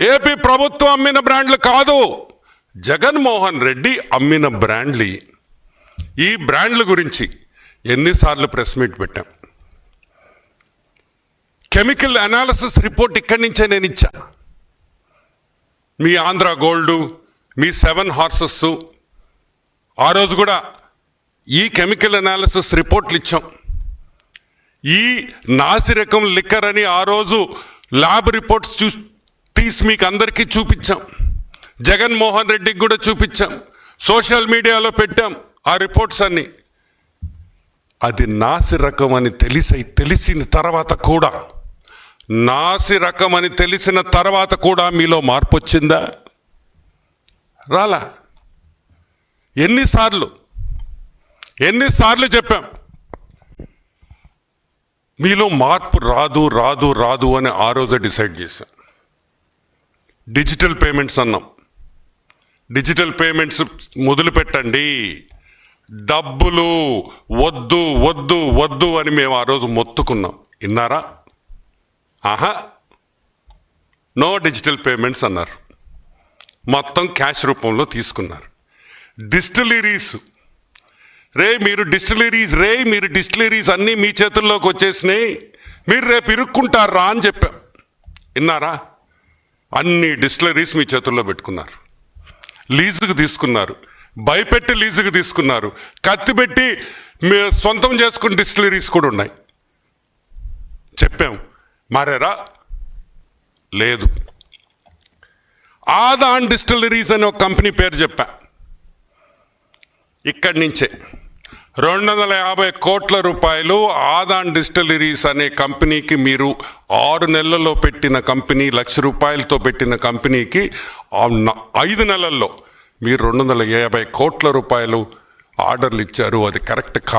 AP ప్రభుత్వం అమ్మిన బ్రాండ్లు కాదు. జగన్మోహన్ రెడ్డి అమ్మిన బ్రాండ్లు. ఈ బ్రాండ్ల గురించి ఎన్నిసార్లు ప్రెస్ మీట్ పెట్టాం. కెమికల్ అనాలిసిస్ రిపోర్ట్ ఇక్కడి నుంచే నేను ఇచ్చా. మీ ఆంధ్ర గోల్డు మీ సెవెన్ హార్సెస్. ఆ రోజు కూడా ఈ కెమికల్ అనాలిసిస్ రిపోర్ట్లు ఇచ్చాం. ఈ నాసిరకం లిక్కర్ అని ఆ రోజు ల్యాబ్ రిపోర్ట్స్ చూ తీసి మీకు అందరికీ చూపించాం. జగన్మోహన్ రెడ్డికి కూడా చూపించాం. సోషల్ మీడియాలో పెట్టాం ఆ రిపోర్ట్స్ అన్నీ. అది నాసి రకం అని తెలిసి తెలిసిన తర్వాత కూడా నాసి రకం అని తెలిసిన తర్వాత కూడా మీలో మార్పు వచ్చిందా రాలా. ఎన్నిసార్లు? ఎన్నిసార్లు చెప్పాం? మీలో మార్పు రాదు రాదు రాదు అని ఆ రోజే డిసైడ్ చేశాం. డిజిటల్ పేమెంట్స్ అన్నాం. డిజిటల్ పేమెంట్స్ మొదలు పెట్టండి. డబ్బులు వద్దు వద్దు వద్దు అని మేము ఆ రోజు మొత్తుకున్నాం. విన్నారా? ఆహా. నో డిజిటల్ పేమెంట్స్ అన్నారు. మొత్తం క్యాష్ రూపంలో తీసుకున్నారు. డిస్టిలరీస్. రే మీరు డిస్టిలరీస్ రే మీరు డిస్టిలరీస్ అన్నీ మీ చేతుల్లోకి వచ్చేసినాయి. మీరు రేపు ఇరుక్కుంటారా అని చెప్పాం. విన్నారా? అన్ని డిస్టిలరీస్ మీ చేతుల్లో పెట్టుకున్నారు. లీజుకు తీసుకున్నారు. భయపెట్టి లీజుకు తీసుకున్నారు. కత్తి పెట్టి మీ సొంతం చేసుకున్న డిస్టిలరీస్ కూడా ఉన్నాయి. చెప్పాం మారారా? లేదు. ఆదాన్ డిస్టిలరీస్ అనే ఒక కంపెనీ పేరు చెప్పా. ఇక్కడి నుంచే. రెండు వందల యాభై కోట్ల రూపాయలు ఆదాన్ డిస్టిలరీస్ అనే కంపెనీకి మీరు ఆరు నెలల్లో పెట్టిన కంపెనీ లక్ష రూపాయలతో పెట్టిన కంపెనీకి న- ఐదు నెలల్లో మీరు రెండు వందల యాభై కోట్ల రూపాయలు ఆర్డర్లు ఇచ్చారు. అది కరెక్ట్ కా